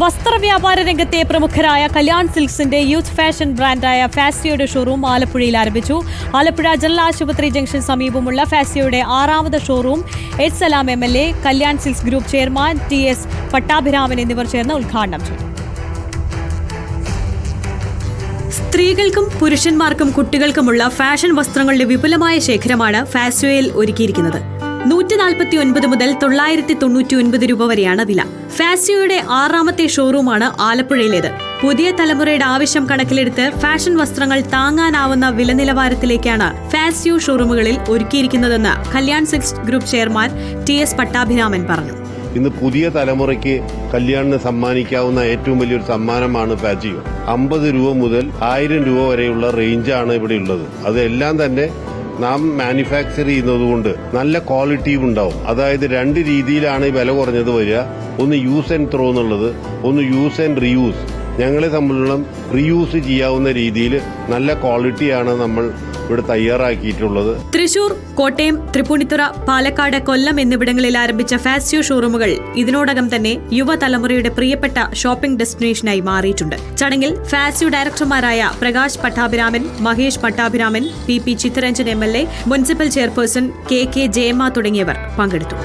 വസ്ത്രവ്യാപാര രംഗത്തെ പ്രമുഖരായ കല്യാൺ സിൽക്സിന്റെ യൂത്ത് ഫാഷൻ ബ്രാൻഡായ ഫാസിയോയുടെ ഷോറൂം ആലപ്പുഴയിൽ ആരംഭിച്ചു. ആലപ്പുഴ ജനറൽ ആശുപത്രി ജംഗ്ഷൻ സമീപമുള്ള ഫാസിയോയുടെ ആറാമത് showroom H Salam M L A Kalyan silks group chairman T S Pattabhiraman എന്നിവർ ചേർന്ന് ഉദ്ഘാടനം ചെയ്തു. സ്ത്രീകൾക്കും പുരുഷന്മാർക്കും കുട്ടികൾക്കുമുള്ള ഫാഷൻ വസ്ത്രങ്ങളുടെ വിപുലമായ ശേഖരമാണ് ഫാസിയോയിൽ ഒരുക്കിയിരിക്കുന്നത്. നൂറ്റി നാൽപ്പത്തി ഒൻപത് മുതൽ തൊള്ളായിരത്തി തൊണ്ണൂറ്റി ഒൻപത് രൂപ വരെയാണ് വില. ഫാസിയോയുടെ ആറാമത്തെ ഷോറൂമാണ് ആലപ്പുഴയിലേത്. പുതിയ തലമുറയുടെ ആവശ്യം കണക്കിലെടുത്ത് ഫാഷൻ വസ്ത്രങ്ങൾ താങ്ങാനാവുന്ന വില നിലവാരത്തിലേക്കാണ് ഫാസിയോ ഷോറൂമുകളിൽ ഒരുക്കിയിരിക്കുന്നതെന്ന് Kalyan silks group chairman T S Pattabhiraman പറഞ്ഞു. ഇന്ന് പുതിയ തലമുറയ്ക്ക് കല്യാണിന് സമ്മാനിക്കാവുന്ന ഏറ്റവും വലിയൊരു സമ്മാനമാണ് ഫാജിയോ അമ്പത് രൂപ മുതൽ ആയിരം രൂപ വരെയുള്ള റേഞ്ചാണ് ഇവിടെ ഉള്ളത്. അതെല്ലാം തന്നെ നാം മാനുഫാക്ചർ ചെയ്യുന്നതുകൊണ്ട് നല്ല ക്വാളിറ്റിയും ഉണ്ടാവും. അതായത് രണ്ട് രീതിയിലാണ് വില കുറഞ്ഞത് വരിക. ഒന്ന് യൂസ് ആൻഡ് ത്രോ എന്നുള്ളത് ഒന്ന് യൂസ് ആൻഡ് റീയൂസ് ഞങ്ങളെ സംബന്ധിച്ചിടത്തോളം റീയൂസ് ചെയ്യാവുന്ന രീതിയിൽ നല്ല ക്വാളിറ്റിയാണ് നമ്മൾ ഇവിടെ തയ്യാറാക്കിയിട്ടുള്ളത്. തൃശൂർ കോട്ടയം തൃപ്പൂണിത്തുറ പാലക്കാട് കൊല്ലം എന്നിവിടങ്ങളിൽ ആരംഭിച്ച ഫാസിയോ ഷോറൂമുകൾ ഇതിനോടകം തന്നെ യുവതലമുറയുടെ പ്രിയപ്പെട്ട ഷോപ്പിംഗ് ഡെസ്റ്റിനേഷനായി മാറിയിട്ടുണ്ട്. ചടങ്ങിൽ Fasio ഡയറക്ടർമാരായ Prakash Pattabhiraman Mahesh Pattabhiraman P P Chittaranjan M L A municipal chairperson K K Jayamma തുടങ്ങിയവർ പങ്കെടുത്തു.